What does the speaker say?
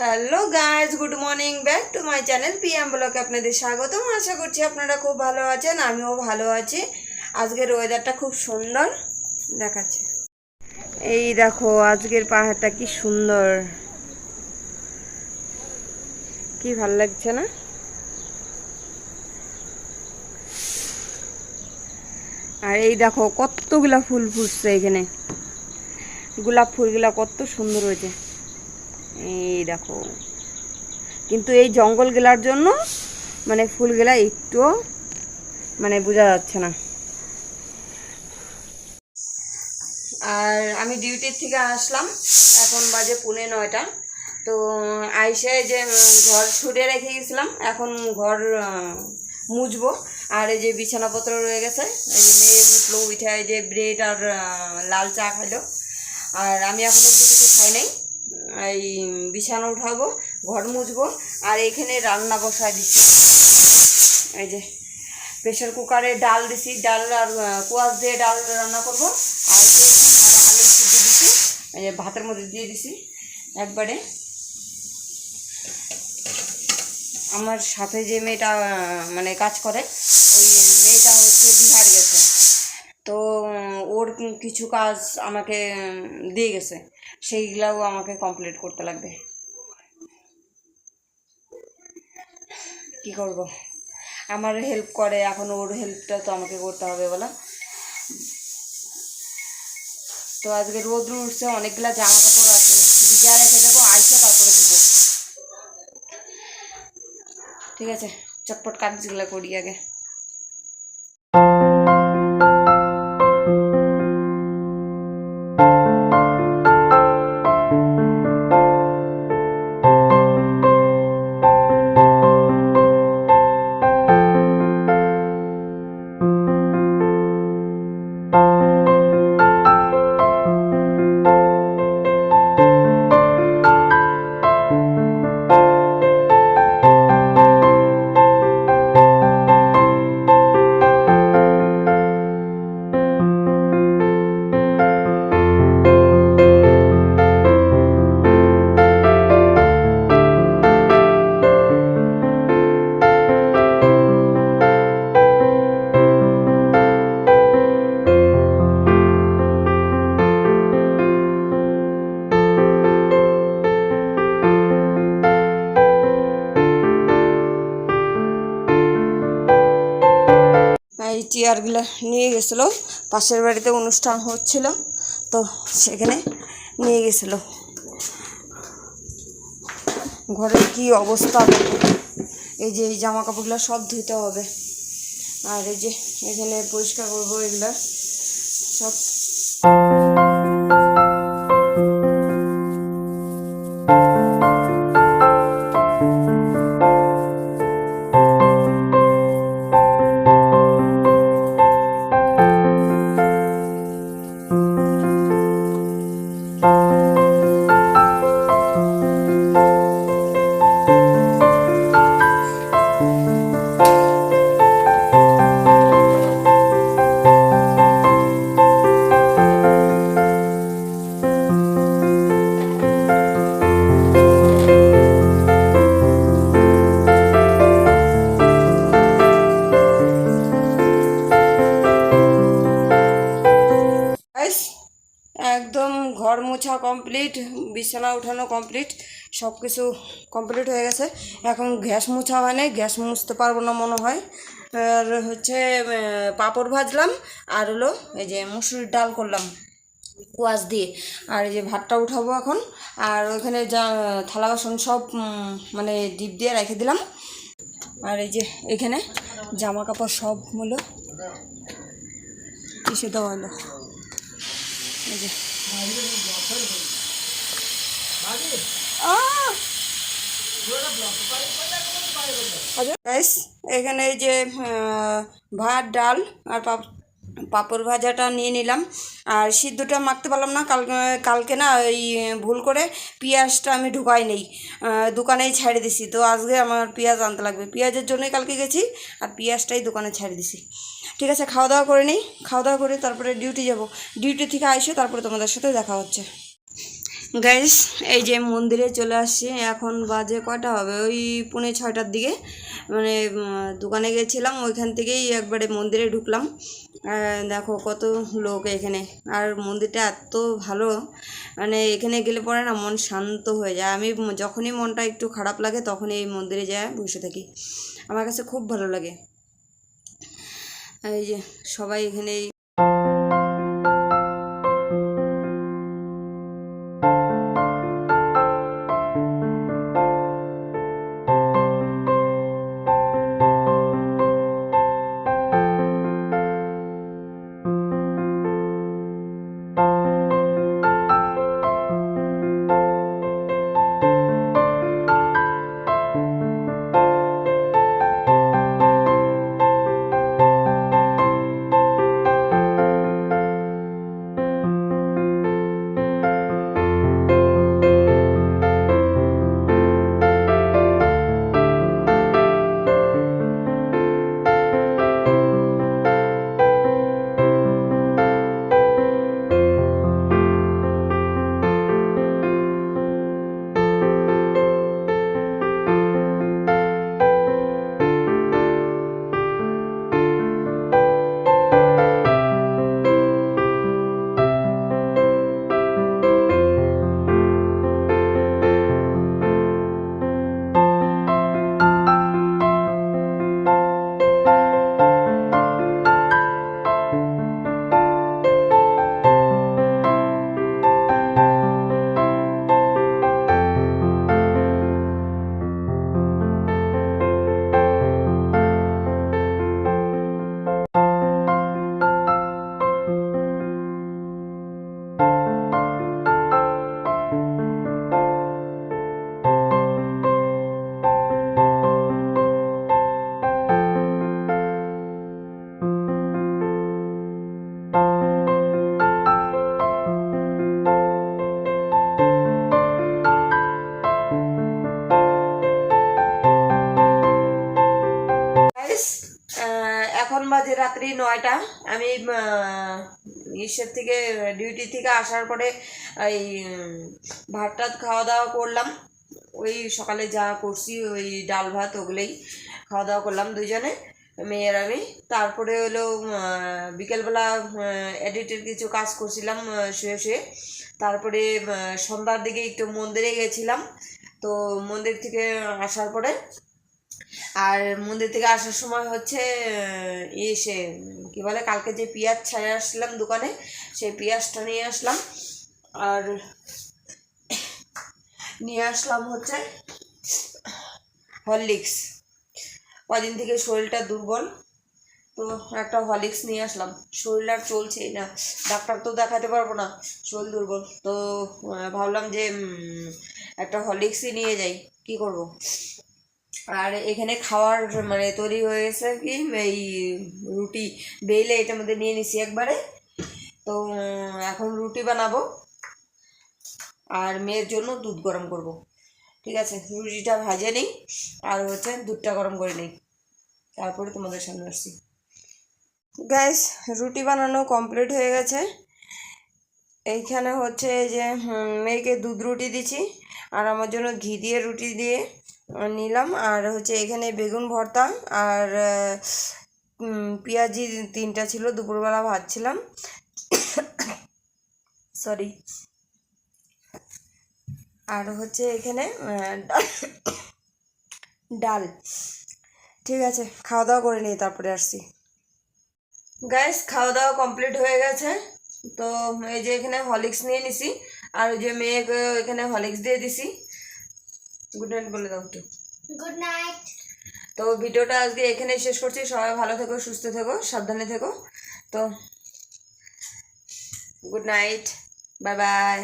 Hello guys good morning back to my channel PM ব্লকে আপনাদের স্বাগতম। আশা করছি আপনারা খুব ভালো আছেন, আমিও ভালো আছি। আজকের ওয়েদারটা খুব সুন্দর দেখাচ্ছে। এই দেখো, আজকের পাহাড়টা কি সুন্দর। কি ভালো লাগছে না? আর এই দেখো, কতগুলা ফুল ফুটছে এখানে। গোলাপ ফুলগুলা কত সুন্দর হয়েছে। এই দেখো। কিন্তু এই জঙ্গলগুলার জন্য মানে ফুলগুলা একটু মানে বোঝা যাচ্ছে না। আর আমি ডিউটির থেকে আসলাম, এখন বাজে পুনে নয়টা। তো আইসে যে ঘর ছুটে রেখে গেছিলাম, এখন ঘর মুছবো। আর এই যে বিছানাপত্র রয়ে গেছে, এই যে মেয়ে উঠল, উঠে যে ব্রেড আর লাল চা খাইলো। আর আমি এখন অব্দি কিছু খাই নাই। এই বিছানা উঠাবো, ঘর মুছবো, আর এখানে রান্না বসায় দিচ্ছি। এই যে প্রেশার কুকারে ডাল দিছি, ডাল আর কোয়াশ দিয়ে ডাল রান্না করব। আর আলু সিদ্ধ দিছি, এই যে ভাতের মধ্যে দিয়ে দিছি। একবারে আমার সাথে যে মেয়েটা মানে কাজ করে, ওই মেয়েটা হচ্ছে বিহার গেছে। তো ওর কিছু কাজ আমাকে দিয়ে গেছে। সেইগুলাও আমাকে কমপ্লিট করতে লাগবে। কি করব? আমার হেল্প করে, এখন ওর হেল্পটা তো আমাকে করতে হবে বলা। তো আজকে রোদ উঠছে, অনেকগুলা জামা কাপড় আছে ভিজা রেখে দেবো, আইসে তারপরে দেবো ঠিক আছে, চটপট কাজগুলো করি আগে। চেয়ারগুলো নিয়ে গেছিল। পাশের বাড়িতে অনুষ্ঠান হচ্ছিল, তো সেখানে নিয়ে গেছিল। ঘরের কি অবস্থা এই যে এই জামা কাপড়গুলো সব ধুতে হবে। আর এই যে এখানে পরিষ্কার করব এগুলো। সব ঘর মোছা কমপ্লিট বিছানা উঠানো কমপ্লিট সব কিছু কমপ্লিট হয়ে গেছে। এখন গ্যাস মোছা নাই গ্যাস মুছতে পারব না মনে হয়। আর হচ্ছে পাঁপড় ভাজলাম, আর হলো এই যে মুসুরির ডাল করলাম, কুয়াশ দিয়ে। আর এই যে ভাতটা উঠাবো এখন। আর ওইখানে যা, থালা বাসন সব মানে ডিপ দিয়ে রেখে দিলাম। আর এই যে এখানে জামা কাপড় সব হলো কিসে দেওয়া হলো। এই যে এখানে এই যে ভাত ডাল আর পাপ- পাঁপড় ভাজাটা নিয়ে নিলাম। আর সিদ্ধটা মাখতে পারলাম না কাল কালকে না এই ভুল করে পেঁয়াজটা আমি ঢুকাই নেই। দোকানেই ছেড়ে দিছি। তো আজকে আমার পেঁয়াজ আনতে লাগবে। পেঁয়াজের জন্যই কালকে গেছি, আর পেঁয়াজটাই দোকানে ছেড়ে দিছি। ঠিক আছে খাওয়া দাওয়া করে নিই। খাওয়া দাওয়া করে তারপরে ডিউটি যাব। ডিউটি থেকে আইসে, তারপরে তোমাদের সাথে দেখা হচ্ছে। গাইস এই যে মন্দিরে চলে আসছি। এখন বাজে কয়টা হবে? ওই পুনে ছয়টার দিকে। মানে দোকানে গেছিলাম, ওইখান থেকেই একবারে মন্দিরে ঢুকলাম। দেখো কত লোক এখানে। আর মন্দিরটা এত ভালো মানে এখানে গেলে পরে না মন শান্ত হয়ে যায়। আমি যখনই মনটা একটু খারাপ লাগে, তখনই এই মন্দিরে যায় বসে থাকি। আমার কাছে খুব ভালো লাগে। এই যে সবাই এখানে রাত্রি নয়টা, আমি ঈশ্বর থেকে ডিউটি থেকে আসার পরে, এই ভাত টাত খাওয়া দাওয়া করলাম। ওই সকালে যা করছি, ওই ডাল ভাত ওগুলোই খাওয়া দাওয়া করলাম দুজনে, মেয়ের আমি। তারপরে হলো বিকেলবেলা এডিটের কিছু কাজ করছিলাম শুয়ে শুয়ে। তারপরে সন্ধ্যার দিকে একটু মন্দিরে গেছিলাম। তো মন্দির থেকে আসার পরে আর মন্দির থেকে আসার সময় হচ্ছে আহ, ইয়ে কি বলে কালকে যে পেঁয়াজ ছাড়ে আসলাম দোকানে সেই পেঁয়াজটা নিয়ে আসলাম। আর নিয়ে আসলাম হচ্ছে হরলিক্স। কদিন থেকে শরীরটা দুর্বল তো একটা হরলিক্স নিয়ে আসলাম। শরীর আর চলছেই না ডাক্তার তো দেখাতে পারব না শরীর দুর্বল। তো ভাবলাম যে একটা হরলিক্সই নিয়ে যাই কি করব? আর এখানে খাওয়ার মানে তৈরি হয়ে গেছে কি? এই রুটি, বেলে এটার মধ্যে নিয়ে নিছি একবারে। তো এখন রুটি বানাবো। আর মেয়ের জন্য দুধ গরম করব। ঠিক আছে, রুটিটা ভাজে নিই। আর হচ্ছে দুধটা গরম করে নিই। তারপরে তোমাদের সামনে আসছি। গ্যাস রুটি বানানো কমপ্লিট হয়ে গেছে। এইখানে হচ্ছে যে মেয়েকে দুধ রুটি দিচ্ছি। আর আমার জন্য ঘি দিয়ে রুটি দিয়ে। নিলাম। আর হচ্ছে এখানে বেগুন ভর্তা আর পেঁয়াজি তিনটা ছিল, দুপুরবেলা ভাজছিলাম। সরি আর হচ্ছে এখানে ডাল ডাল। ঠিক আছে খাওয়া দাওয়া করে নিই তারপরে আসছি। গ্যাস খাওয়া দাওয়া কমপ্লিট হয়ে গেছে। তো এই যে এখানে হলিক্স নিয়ে নিছি। আর ওই যে মেয়েকে এখানে হলিক্স দিয়ে দিছি। গুড নাইট বলে দাও একটু। গুড নাইট তো ভিডিওটা আজকে এখানে শেষ করছি। সবাই ভালো থেকো সুস্থ থেকো সাবধানে থেকো। তো গুড নাইট বাই বাই